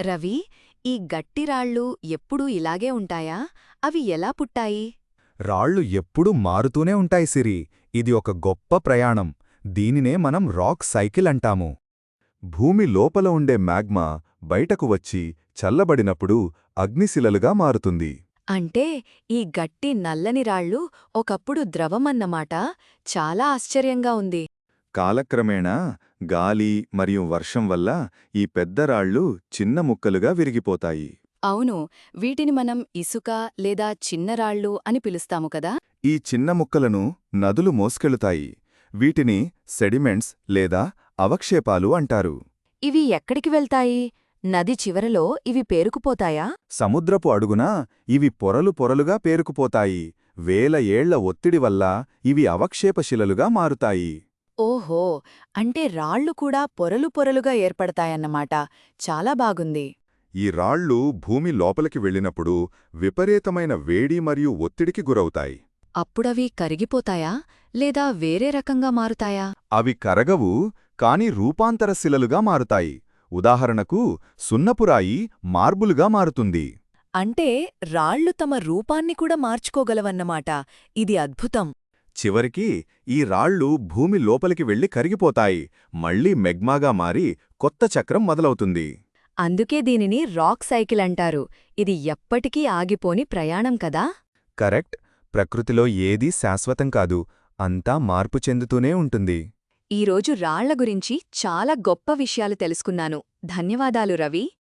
రవి ఈ గట్టి రాళ్ళు ఎప్పుడూ ఇలాగే ఉంటాయా? అవి ఎలా పుట్టాయి? రాళ్ళు ఎప్పుడూ మారుతూనే ఉంటాయి సిరి. ఇది ఒక గొప్ప ప్రయాణం. దీనినే మనం రాక్ సైకిల్ అంటాము. భూమి లోపల ఉండే మ్యాగ్మా బయటకు వచ్చి చల్లబడినప్పుడు అగ్నిశిలలుగా మారుతుంది. అంటే ఈ గట్టి నల్లని రాళ్ళు ఒకప్పుడు ద్రవమన్నమాట. చాలా ఆశ్చర్యంగా ఉంది. కాలక్రమేణా గాలి మరియు వర్షం వల్ల ఈ పెద్ద రాళ్ళు చిన్న ముక్కలుగా విరిగిపోతాయి. అవును వీటిని మనం ఇసుక లేదా చిన్నరాళ్ళు అని పిలుస్తాము కదా? ఈ చిన్న ముక్కలను నదులు మోసుకెళుతాయి. వీటిని సెడిమెంట్స్ లేదా అవక్షేపాలు అంటారు. ఇవి ఎక్కడికి వెళ్తాయి? నది చివరలో ఇవి పేరుకుపోతాయా? సముద్రపు అడుగున ఇవి పొరలు పొరలుగా పేరుకుపోతాయి. వేల ఏళ్ళ ఒత్తిడి వల్ల ఇవి అవక్షేపశిలలుగా మారుతాయి. ఓహో! అంటే రాళ్ళు కూడా పొరలు పొరలుగా ఏర్పడతాయన్నమాట. చాలా బాగుంది. ఈ రాళ్ళు భూమి లోపలికి వెళ్ళినప్పుడు విపరీతమైన వేడి మరియు ఒత్తిడికి గురవుతాయి. అప్పుడవి కరిగిపోతాయా? లేదా వేరే రకంగా మారుతాయా? అవి కరగవు కాని రూపాంతర శిలలుగా మారుతాయి. ఉదాహరణకు సున్నపురాయి మార్బులుగా మారుతుంది. అంటే రాళ్ళు తమ రూపాన్ని కూడా మార్చుకోగలవన్నమాట. ఇది అద్భుతం. చివరికి ఈ రాళ్ళు భూమి లోపలికి వెళ్ళి కరిగిపోతాయి. మళ్ళీ మెగ్మాగా మారి కొత్త చక్రం మొదలవుతుంది. అందుకే దీనిని రాక్ సైకిల్ అంటారు. ఇది ఎప్పటికీ ఆగిపోని ప్రయాణం కదా? కరెక్ట్. ప్రకృతిలో ఏదీ శాశ్వతం కాదు. అంతా మార్పు చెందుతూనే ఉంటుంది. ఈరోజు రాళ్ళ గురించి చాలా గొప్ప విషయాలు తెలుసుకున్నాను. ధన్యవాదాలు రవి.